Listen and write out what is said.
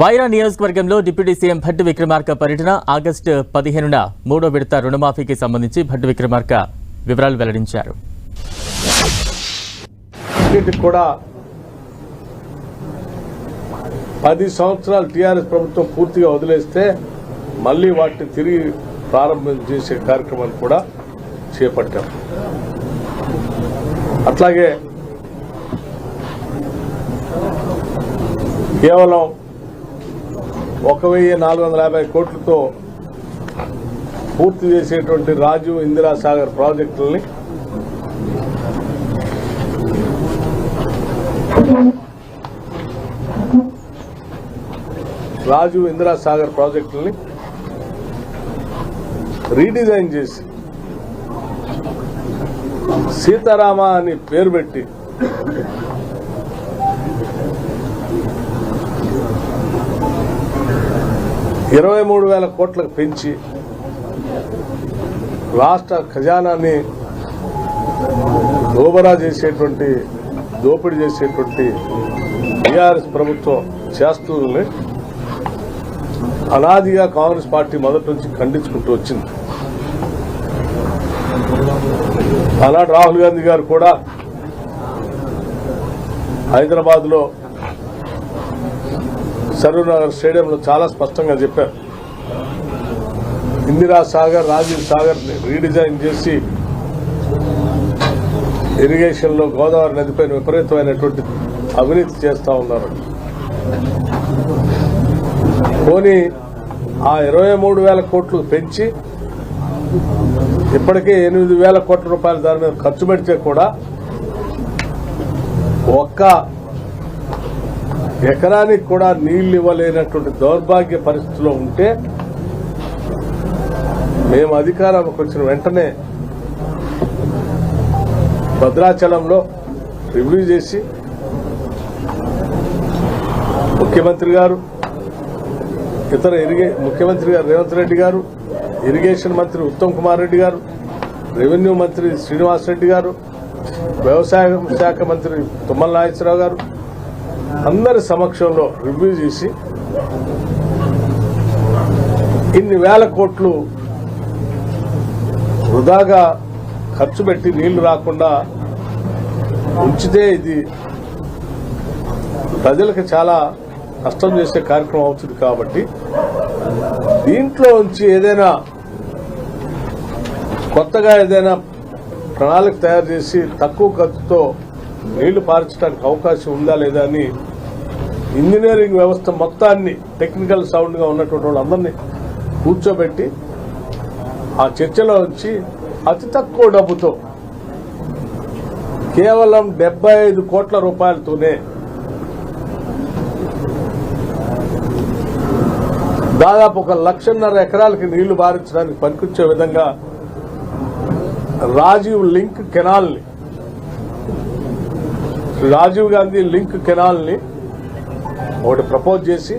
వైరా నియోజకవర్గంలో deputy CM Bhatti Vikramarka పర్యటన August పదిహేనున మూడో విడత రుణమాఫీకి సంబంధించి భట్టి విక్రమార్క వివరాలు వెల్లడించారు. వీటికి కూడా పది సంవత్సరాలు టీఆర్ఎస్ ప్రభుత్వం పూర్తిగా వదిలేస్తే మళ్ళీ వాటిని తిరిగి ప్రారంభం చేసే కార్యక్రమాన్ని కూడా చేపట్టాం. అట్లాగే కేవలం ఒక వెయ్యి నాలుగు వందల యాభై కోట్లతో పూర్తి చేసేటువంటి రాజు ఇందిరాసాగర్ ప్రాజెక్టుల్ని ప్రాజెక్టులని రాజు ఇందిరాసాగర్ రీడిజైన్ చేసి సీతారామ అని పేరు పెట్టి ఇరవై మూడు వేల కోట్లకు పెంచి రాష్ట్ర ఖజానాన్ని దోబరా చేసేటువంటి దోపిడీ చేసేటువంటి టీఆర్ఎస్ ప్రభుత్వం చేస్తుల్ని అనాదిగా కాంగ్రెస్ పార్టీ మొదటి నుంచి ఖండించుకుంటూ వచ్చింది. ఆనాడు రాహుల్ గాంధీ గారు కూడా హైదరాబాద్లో లో స్టేడియంలో చాలా స్పష్టంగా చెప్పారు. ఇందిరా సాగర్ రాజీవ్ సాగర్ రీడిజైన్ చేసి ఇరిగేషన్లో గోదావరి నదిపైన విపరీతమైనటువంటి అవినీతి చేస్తా ఉన్నారు. పోనీ ఆ ఇరవై మూడు వేల కోట్లు పెంచి ఇప్పటికే ఎనిమిది వేల కోట్ల రూపాయలు దాని మీద ఖర్చు పెడితే కూడా ఒక్క ఎకరానికి కూడా నీళ్ళు ఇవ్వలేనటువంటి దౌర్భాగ్య పరిస్థితిలో ఉంటే మేము అధికారంలోకి వచ్చిన వెంటనే భద్రాచలంలో రివ్యూ చేసి ముఖ్యమంత్రి గారు ఇతర ఇరిగే ముఖ్యమంత్రి గారు రేవంత్ రెడ్డి గారు ఇరిగేషన్ మంత్రి ఉత్తమ్ కుమార్ రెడ్డి గారు రెవెన్యూ మంత్రి శ్రీనివాస్ రెడ్డి గారు వ్యవసాయ శాఖ మంత్రి తుమ్మల నాగేశ్వరరావు గారు అందరి సమక్షంలో రివ్యూ చేసి ఇన్ని వేల కోట్లు వృధాగా ఖర్చు పెట్టి నీళ్ళు రాకుండా ఉంచితే ఇది ప్రజలకు చాలా కష్టం చేసే కార్యక్రమం అవుతుంది కాబట్టి దీంట్లో నుంచి ఏదైనా కొత్తగా ఏదైనా ప్రణాళిక తయారు చేసి తక్కువ ఖర్చుతో నీళ్ళు పారించడానికి అవకాశం ఉందా లేదా అని ఇంజనీరింగ్ వ్యవస్థ మొత్తాన్ని టెక్నికల్ సౌండ్గా ఉన్నటువంటి వాళ్ళందరినీ కూర్చోబెట్టి ఆ చర్చలో వచ్చి అతి తక్కువ డబ్బుతో కేవలం డెబ్బై ఐదు కోట్ల రూపాయలతోనే దాదాపు ఒక లక్షన్నర ఎకరాలకి నీళ్ళు బారించడానికి పనికొచ్చే విధంగా రాజీవ్ లింక్ కెనాల్ని రాజీవ్ గాంధీ లింక్ కెనాల్ని ఒకటి ప్రపోజ్ చేసి